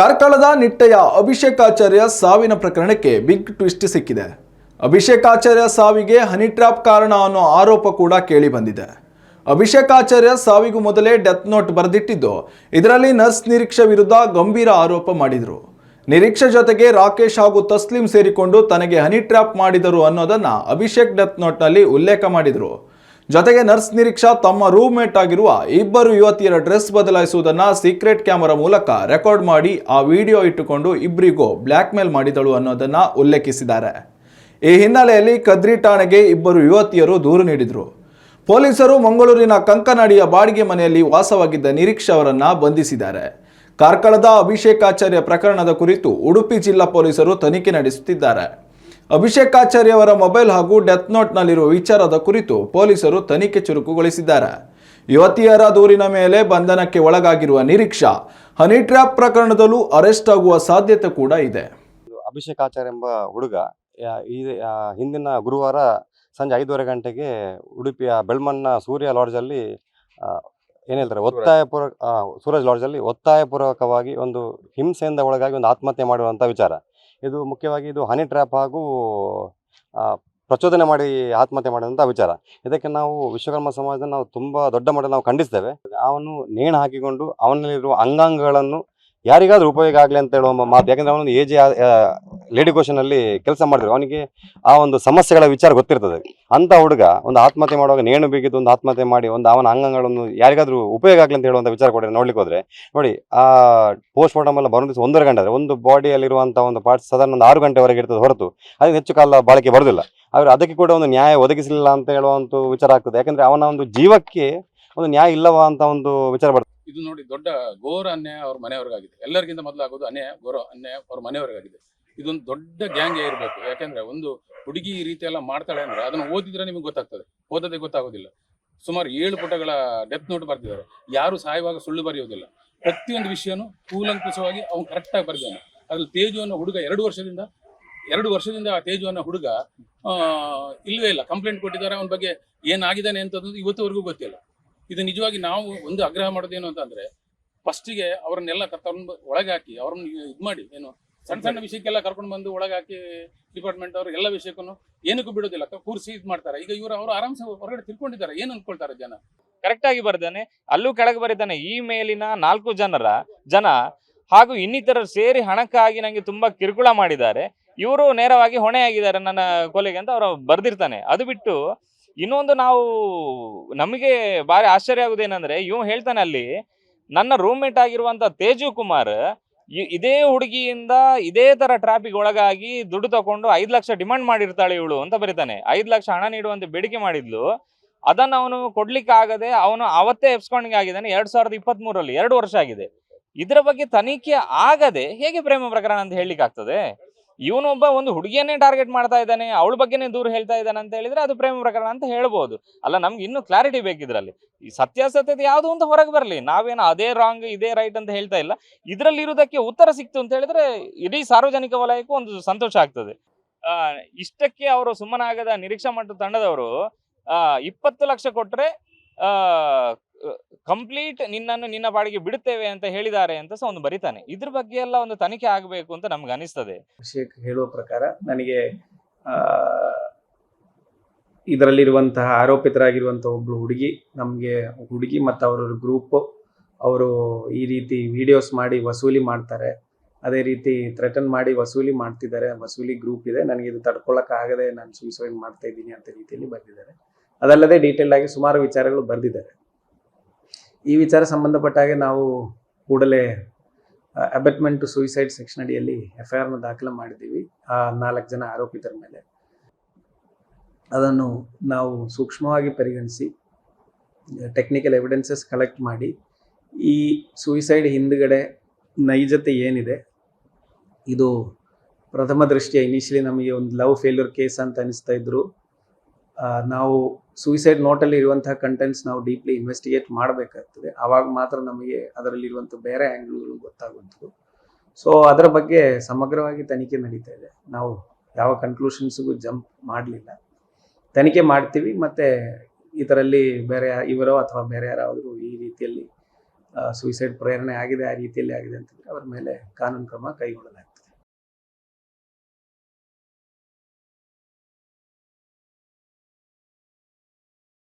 ಕಾರ್ಕಳದ ನಿಟ್ಟೆಯ ಅಭಿಷೇಕಾಚಾರ್ಯ ಸಾವಿನ ಪ್ರಕರಣಕ್ಕೆ big twist ಸಿಕ್ಕಿದೆ. ಅಭಿಷೇಕಾಚಾರ್ಯ ಸಾವಿಗೆ ಹನಿ ಟ್ರಾಪ್ ಕಾರಣ ಅನ್ನೋ ಆರೋಪ ಕೂಡ ಕೇಳಿ ಬಂದಿದೆ. ಅಭಿಷೇಕಾಚಾರ್ಯ ಸಾವಿಗೂ ಮೊದಲೇ ಡೆತ್ ನೋಟ್ ಬರೆದಿಟ್ಟಿದ್ದು, ಇದರಲ್ಲಿ ನರ್ಸ್ ನಿರೀಕ್ಷೆ ವಿರುದ್ಧ ಗಂಭೀರ ಆರೋಪ ಮಾಡಿದರು. ನಿರೀಕ್ಷೆ ಜೊತೆಗೆ ರಾಕೇಶ್ ಹಾಗೂ ತಸ್ಲಿಂ ಸೇರಿಕೊಂಡು ತನಗೆ ಹನಿ ಟ್ರಾಪ್ ಮಾಡಿದರು ಅನ್ನೋದನ್ನು ಅಭಿಷೇಕ್ ಡೆತ್ ನೋಟ್ನಲ್ಲಿ ಉಲ್ಲೇಖ ಮಾಡಿದರು. ಜೊತೆಗೆ ನರ್ಸ್ ನಿರೀಕ್ಷಾ ತಮ್ಮ ರೂಮ್ಮೇಟ್ ಆಗಿರುವ ಇಬ್ಬರು ಯುವತಿಯರ ಡ್ರೆಸ್ ಬದಲಾಯಿಸುವುದನ್ನು ಸೀಕ್ರೆಟ್ ಕ್ಯಾಮರಾ ಮೂಲಕ ರೆಕಾರ್ಡ್ ಮಾಡಿ ಆ ವಿಡಿಯೋ ಇಟ್ಟುಕೊಂಡು ಇಬ್ಬರಿಗೂ ಬ್ಲ್ಯಾಕ್ ಮೇಲ್ ಮಾಡಿದಳು ಅನ್ನೋದನ್ನು ಉಲ್ಲೇಖಿಸಿದ್ದಾರೆ. ಈ ಹಿನ್ನೆಲೆಯಲ್ಲಿ ಕದ್ರಿ ಠಾಣೆಗೆ ಇಬ್ಬರು ಯುವತಿಯರು ದೂರು ನೀಡಿದರು. ಪೊಲೀಸರು ಮಂಗಳೂರಿನ ಕಂಕನಾಡಿಯ ಬಾಡಿಗೆ ಮನೆಯಲ್ಲಿ ವಾಸವಾಗಿದ್ದ ನಿರೀಕ್ಷಾ ಅವರನ್ನ ಬಂಧಿಸಿದ್ದಾರೆ. ಕಾರ್ಕಳದ ಅಭಿಷೇಕಾಚಾರ್ಯ ಪ್ರಕರಣದ ಕುರಿತು ಉಡುಪಿ ಜಿಲ್ಲಾ ಪೊಲೀಸರು ತನಿಖೆ ನಡೆಸುತ್ತಿದ್ದಾರೆ. ಅಭಿಷೇಕಾಚಾರ್ಯ ಅವರ ಮೊಬೈಲ್ ಹಾಗೂ ಡೆತ್ ನೋಟ್ನಲ್ಲಿರುವ ವಿಚಾರದ ಕುರಿತು ಪೊಲೀಸರು ತನಿಖೆ ಚುರುಕುಗೊಳಿಸಿದ್ದಾರೆ. ಯುವತಿಯರ ದೂರಿನ ಮೇಲೆ ಬಂಧನಕ್ಕೆ ಒಳಗಾಗಿರುವ ನಿರೀಕ್ಷಾ ಹನಿ ಟ್ರ್ಯಾಪ್ ಪ್ರಕರಣದಲ್ಲೂ ಅರೆಸ್ಟ್ ಆಗುವ ಸಾಧ್ಯತೆ ಕೂಡ ಇದೆ. ಅಭಿಷೇಕ್ ಆಚಾರ್ಯ ಎಂಬ ಹುಡುಗ ಈ ಹಿಂದಿನ ಗುರುವಾರ ಸಂಜೆ ಐದೂವರೆ ಗಂಟೆಗೆ ಉಡುಪಿಯ ಬೆಳ್ಮಣ್ಣ ಸೂರ್ಯ ಲಾಡ್ಜಲ್ಲಿ ಏನು ಹೇಳ್ತಾರೆ ಒತ್ತಾಯಪೂರ್ವ ಆ, ಸೂರಜ್ ಲಾಡ್ಜಲ್ಲಿ ಒತ್ತಾಯಪೂರ್ವಕವಾಗಿ ಒಂದು ಹಿಂಸೆಯಿಂದ ಒಳಗಾಗಿ ಒಂದು ಆತ್ಮಹತ್ಯೆ ಮಾಡುವಂಥ ವಿಚಾರ. ಇದು ಮುಖ್ಯವಾಗಿ ಇದು ಹನಿ ಟ್ರ್ಯಾಪ್ ಹಾಗೂ ಪ್ರಚೋದನೆ ಮಾಡಿ ಆತ್ಮಹತ್ಯೆ ಮಾಡಿದಂಥ ವಿಚಾರ. ಇದಕ್ಕೆ ನಾವು ವಿಶ್ವಕರ್ಮ ಸಮಾಜದ ನಾವು ತುಂಬ ದೊಡ್ಡ ಮಟ್ಟ ನಾವು ಖಂಡಿಸ್ತೇವೆ. ಅವನು ನೇಣು ಹಾಕಿಕೊಂಡು ಅವನಲ್ಲಿರುವ ಅಂಗಾಂಗಗಳನ್ನು ಯಾರಿಗಾದ್ರೂ ಉಪಯೋಗ ಆಗಲಿ ಅಂತ ಹೇಳುವ ಮಾತು. ಯಾಕಂದ್ರೆ ಅವನೊಂದು ಏಜ್ ಲೇಡಿ ಅಲ್ಲಿ ಕೆಲಸ ಮಾಡಿದ್ರು ಅವನಿಗೆ ಆ ಒಂದು ಸಮಸ್ಯೆಗಳ ವಿಚಾರ ಗೊತ್ತಿರ್ತದೆ. ಅಂತ ಹುಡುಗ ಒಂದು ಆತ್ಮಹತ್ಯೆ ಮಾಡುವಾಗ ನೇಣು ಬೀಗಿದ್ದು ಒಂದು ಆತ್ಮಹತ್ಯೆ ಮಾಡಿ ಒಂದು ಅವನ ಅಂಗಗಳನ್ನು ಯಾರಿಗಾದ್ರೂ ಉಪಯೋಗ ಆಗಲಿ ಅಂತ ಹೇಳುವಂಥ ವಿಚಾರ ಕೊಡಿ ನೋಡ್ಲಿಕ್ಕೆ ಹೋದ್ರೆ. ನೋಡಿ, ಆ ಪೋಸ್ಟ್ ಮಾರ್ಟಮ್ ಎಲ್ಲ ಬರೋ ದಿವಸ ಒಂದೂವರೆ ಗಂಟೆ ಆದ್ರೆ ಒಂದು ಬಾಡಿಯಲ್ಲಿರುವಂಥ ಒಂದು ಪಾರ್ಟ್ಸ್ ಸಾಧಾರಣ ಒಂದು ಆರು ಗಂಟೆವರೆಗೆ ಇರ್ತದೆ ಹೊರತು. ಅದಕ್ಕೆ ಹೆಚ್ಚು ಕಾಲ ಬಾಳಿಕೆ ಬರುವುದಿಲ್ಲ ಆದರೆ ಅದಕ್ಕೆ ಕೂಡ ಒಂದು ನ್ಯಾಯ ಒದಗಿಸಲಿಲ್ಲ ಅಂತ ಹೇಳುವಂಥ ವಿಚಾರ ಆಗ್ತದೆ. ಯಾಕಂದ್ರೆ ಅವನ ಒಂದು ಜೀವಕ್ಕೆ ಒಂದು ನ್ಯಾಯ ಇಲ್ಲವಾ ಅಂತ ಒಂದು ವಿಚಾರ ಬರ್ತದೆ. ಇದು ನೋಡಿ ದೊಡ್ಡ ಘೋರ ಅನ್ಯಾಯ ಅವ್ರ ಮನೆಯವ್ರಿಗಾಗಿದೆ. ಎಲ್ಲರಿಗಿಂತ ಮೊದಲು ಆಗೋದು ಅನ್ಯಾಯ, ಘೋರ ಅನ್ಯಾಯ ಅವ್ರ ಮನೆಯವ್ರಿಗಾಗಿದೆ. ಇದೊಂದು ದೊಡ್ಡ ಗ್ಯಾಂಗೇ ಇರಬೇಕು. ಯಾಕಂದ್ರೆ ಒಂದು ಹುಡುಗಿ ಈ ರೀತಿ ಎಲ್ಲ ಮಾಡ್ತಾಳೆ ಅಂದ್ರೆ ಅದನ್ನು ಓದಿದ್ರೆ ನಿಮ್ಗೆ ಗೊತ್ತಾಗ್ತದೆ. ಓದದೆ ಗೊತ್ತಾಗೋದಿಲ್ಲ. ಸುಮಾರು ಏಳು ಪುಟಗಳ ಡೆತ್ ನೋಟ್ ಬರ್ತಿದ್ದಾರೆ ಯಾರು ಸಾಯುವಾಗ ಸುಳ್ಳು ಬರೆಯೋದಿಲ್ಲ. ಪ್ರತಿಯೊಂದು ವಿಷಯನು ಕೂಲಂಕುಷವಾಗಿ ಅವ್ನು ಕರೆಕ್ಟಾಗಿ ಬರ್ದಾನೆ ಅದ್ರಲ್ಲಿ ತೇಜು ಅನ್ನೋ ಹುಡುಗ ಎರಡು ವರ್ಷದಿಂದ ಎರಡು ವರ್ಷದಿಂದ ಆ ತೇಜು ಅನ್ನೋ ಹುಡುಗ ಇಲ್ಲವೇ ಇಲ್ಲ. ಕಂಪ್ಲೇಂಟ್ ಕೊಟ್ಟಿದ್ದಾರೆ. ಅವನ ಬಗ್ಗೆ ಏನಾಗಿದ್ದಾನೆ ಅಂತದ್ದು ಇವತ್ತುವರೆಗೂ ಗೊತ್ತಿಲ್ಲ. ಇದು ನಿಜವಾಗಿ ನಾವು ಒಂದು ಆಗ್ರಹ ಮಾಡೋದೇನು ಅಂತಂದ್ರೆ ಫಸ್ಟಿಗೆ ಅವರನ್ನೆಲ್ಲ ಕರ್ಕೊಂಡು ಒಳಗೆ ಹಾಕಿ, ಅವ್ರನ್ನ ಇದು ಮಾಡಿ, ಏನು ಸಣ್ಣ ಸಣ್ಣ ವಿಷಯಕ್ಕೆಲ್ಲ ಕರ್ಕೊಂಡು ಬಂದು ಒಳಗೆ ಹಾಕಿ ಡಿಪಾರ್ಟ್ಮೆಂಟ್ ಅವರು ಎಲ್ಲ ವಿಷಯಕ್ಕೂ ಏನಕ್ಕೂ ಬಿಡೋದಿಲ್ಲ ಕೂರಿಸಿ ಇದು ಮಾಡ್ತಾರೆ. ಈಗ ಇವರು ಅವರು ಆರಾಮ್ಸೆ ಹೊರಗಡೆ ತಿಳ್ಕೊಂಡಿದ್ದಾರೆ ಏನು ಅನ್ಕೊಳ್ತಾರೆ ಜನ? ಕರೆಕ್ಟ್ ಆಗಿ ಬರ್ದಾನೆ, ಅಲ್ಲೂ ಕೆಳಗೆ ಬರೀತಾನೆ ಈ ಮೇಲಿನ ನಾಲ್ಕು ಜನರ, ಜನ ಹಾಗೂ ಇನ್ನಿತರರು ಸೇರಿ ಹಣಕ್ಕಾಗಿ ನಂಗೆ ತುಂಬಾ ಕಿರುಕುಳ ಮಾಡಿದ್ದಾರೆ. ಇವರು ನೇರವಾಗಿ ಹೊಣೆ ಆಗಿದ್ದಾರೆ ನನ್ನ ಕೊಲೆಗೆ ಅಂತ ಅವರು ಬರ್ದಿರ್ತಾನೆ. ಅದು ಬಿಟ್ಟು ಇನ್ನೊಂದು ನಾವು ನಮಗೆ ಭಾರಿ ಆಶ್ಚರ್ಯ ಆಗುದೇನಂದ್ರೆ ಇವ್ ಹೇಳ್ತಾನೆ ಅಲ್ಲಿ, ನನ್ನ ರೂಮ್ಮೇಟ್ ಆಗಿರುವಂತ ತೇಜು ಕುಮಾರ್ ಇದೇ ಹುಡುಗಿಯಿಂದ ಇದೇ ತರ ಟ್ರಾಫಿಕ್ ಒಳಗಾಗಿ ದುಡ್ಡು ತಕೊಂಡು ಐದ್ ಲಕ್ಷ ಡಿಮಾಂಡ್ ಮಾಡಿರ್ತಾಳೆ ಇವಳು ಅಂತ ಬರೀತಾನೆ. ಐದ್ ಲಕ್ಷ ಹಣ ನೀಡುವಂತೆ ಬೇಡಿಕೆ ಮಾಡಿದ್ಲು. ಅದನ್ನ ಅವನು ಕೊಡ್ಲಿಕ್ಕೆ ಆಗದೆ ಅವನು ಅವತ್ತೇ ಎಪ್ಸ್ಕೊಂಡಿಂಗ್ ಆಗಿದ್ದಾನೆ, ಎರಡ್ ಸಾವಿರದ ಇಪ್ಪತ್ತ್ ಮೂರಲ್ಲಿ ಎರಡು ವರ್ಷ ಆಗಿದೆ. ಇದರ ಬಗ್ಗೆ ತನಿಖೆ ಆಗದೆ ಹೇಗೆ ಪ್ರೇಮ ಪ್ರಕರಣ ಅಂತ ಹೇಳಲಿಕ್ಕೆ ಆಗ್ತದೆ? ಇವನೊಬ್ಬ ಒಂದು ಹುಡುಗಿಯನ್ನೇ ಟಾರ್ಗೆಟ್ ಮಾಡ್ತಾ ಇದ್ದಾನೆ, ಅವಳ ಬಗ್ಗೆನೇ ದೂರ ಹೇಳ್ತಾ ಇದ್ದಾನೆ ಅಂತ ಹೇಳಿದ್ರೆ ಅದು ಪ್ರೇಮ ಪ್ರಕರಣ ಅಂತ ಹೇಳ್ಬೋದು. ಅಲ್ಲ, ನಮ್ಗೆ ಇನ್ನೂ ಕ್ಲಾರಿಟಿ ಬೇಕಿದ್ರಲ್ಲಿ. ಈ ಸತ್ಯಾಸತ್ಯತೆ ಯಾವುದು ಅಂತ ಹೊರಗೆ ಬರಲಿ. ನಾವೇನು ಅದೇ ರಾಂಗ್ ಇದೇ ರೈಟ್ ಅಂತ ಹೇಳ್ತಾ ಇಲ್ಲ. ಇದರಲ್ಲಿ ಇರೋದಕ್ಕೆ ಉತ್ತರ ಸಿಕ್ತು ಅಂತ ಹೇಳಿದ್ರೆ ಇಡೀ ಸಾರ್ವಜನಿಕ ವಲಯಕ್ಕೂ ಒಂದು ಸಂತೋಷ ಆಗ್ತದೆ. ಇಷ್ಟಕ್ಕೆ ಅವರು ಸುಮ್ಮನಾಗದ ನಿರೀಕ್ಷಾ ಮಟ್ಟದ ತಂಡದವರು ಇಪ್ಪತ್ತು ಲಕ್ಷ ಕೊಟ್ರೆ ಕಂಪ್ಲೀಟ್ ನಿನ್ನನ್ನು ನಿನ್ನ ಬಾಡಿಗೆ ಬಿಡುತ್ತೇವೆ ಅಂತ ಹೇಳಿದ್ದಾರೆ ಅಂತ ಸಹ ಒಂದು ಬರಿತಾನೆ. ಇದ್ರ ಬಗ್ಗೆ ಎಲ್ಲ ಒಂದು ತನಿಖೆ ಆಗಬೇಕು ಅಂತ ನಮ್ಗೆ ಅನಿಸ್ತದೆ. ಅಭಿಷೇಕ್ ಹೇಳುವ ಪ್ರಕಾರ ನನಗೆ ಇದರಲ್ಲಿರುವಂತಹ ಆರೋಪಿತರಾಗಿರುವಂತಹ ಒಬ್ಳು ಹುಡುಗಿ, ನಮಗೆ ಹುಡುಗಿ ಮತ್ತು ಅವರ ಗ್ರೂಪ್ ಅವರು ಈ ರೀತಿ ವಿಡಿಯೋಸ್ ಮಾಡಿ ವಸೂಲಿ ಮಾಡ್ತಾರೆ. ಅದೇ ರೀತಿ ಥ್ರೆಟನ್ ಮಾಡಿ ವಸೂಲಿ ಮಾಡ್ತಿದ್ದಾರೆ. ವಸೂಲಿ ಗ್ರೂಪ್ ಇದೆ. ನನಗೆ ಇದು ತಡ್ಕೊಳ್ಳೋಕ್ಕಾಗದೆ ನಾನು ಸೂಸೈಡ್ ಮಾಡ್ತಾ ಇದ್ದೀನಿ ಅಂತ ರೀತಿಯಲ್ಲಿ ಬರೆದಿದ್ದಾರೆ. ಅದಲ್ಲದೆ ಡೀಟೇಲ್ ಆಗಿ ಸುಮಾರು ವಿಚಾರಗಳು ಬರೆದಿದ್ದಾರೆ. ಈ ವಿಚಾರ ಸಂಬಂಧಪಟ್ಟ ಹಾಗೆ ನಾವು ಕೂಡಲೇ ಅಬೆಟ್ಮೆಂಟ್ ಟು ಸೂಯಿಸೈಡ್ ಸೆಕ್ಷನ್ ಅಡಿಯಲ್ಲಿ ಎಫ್ ಐ ಆರ್ನ ದಾಖಲೆ ಮಾಡಿದ್ದೀವಿ. ಆ ನಾಲ್ಕು ಜನ ಆರೋಪಿತರ ಮೇಲೆ. ಅದನ್ನು ನಾವು ಸೂಕ್ಷ್ಮವಾಗಿ ಪರಿಗಣಿಸಿ ಟೆಕ್ನಿಕಲ್ ಎವಿಡೆನ್ಸಸ್ ಕಲೆಕ್ಟ್ ಮಾಡಿ, ಈ ಸೂಯಿಸೈಡ್ ಹಿಂದ್ಗಡೆ ನೈಜತೆ ಏನಿದೆ, ಇದು ಪ್ರಥಮ ದೃಷ್ಟಿಯ ಇನಿಷಿಯಲಿ ನಮಗೆ ಒಂದು ಲವ್ ಫೇಲ್ಯೂರ್ ಕೇಸ್ ಅಂತ ಅನಿಸ್ತಾ ಇದ್ರು. ನಾವು ಸೂಯಿಸೈಡ್ ನೋಟಲ್ಲಿ ಇರುವಂತಹ ಕಂಟೆಂಟ್ಸ್ ನಾವು ಡೀಪ್ಲಿ ಇನ್ವೆಸ್ಟಿಗೇಟ್ ಮಾಡಬೇಕಾಗ್ತದೆ. ಆವಾಗ ಮಾತ್ರ ನಮಗೆ ಅದರಲ್ಲಿರುವಂಥ ಬೇರೆ ಆ್ಯಂಗ್ಲ್ಗಳು ಗೊತ್ತಾಗುವಂಥದ್ದು. ಸೊ ಅದರ ಬಗ್ಗೆ ಸಮಗ್ರವಾಗಿ ತನಿಖೆ ನಡೀತಾ ಇದೆ. ನಾವು ಯಾವ ಕನ್ಕ್ಲೂಷನ್ಸ್ಗೂ ಜಂಪ್ ಮಾಡಲಿಲ್ಲ. ತನಿಖೆ ಮಾಡ್ತೀವಿ, ಮತ್ತು ಇದರಲ್ಲಿ ಬೇರೆ ಇವರೋ ಅಥವಾ ಬೇರೆ ಯಾರಾದರೂ ಈ ರೀತಿಯಲ್ಲಿ ಸೂಸೈಡ್ ಪ್ರೇರಣೆ ಆಗಿದೆ, ಆ ರೀತಿಯಲ್ಲಿ ಆಗಿದೆ ಅಂತಂದರೆ, ಅವರ ಮೇಲೆ ಕಾನೂನು ಕ್ರಮ ಕೈಗೊಳ್ಳಲಾಗಿದೆ.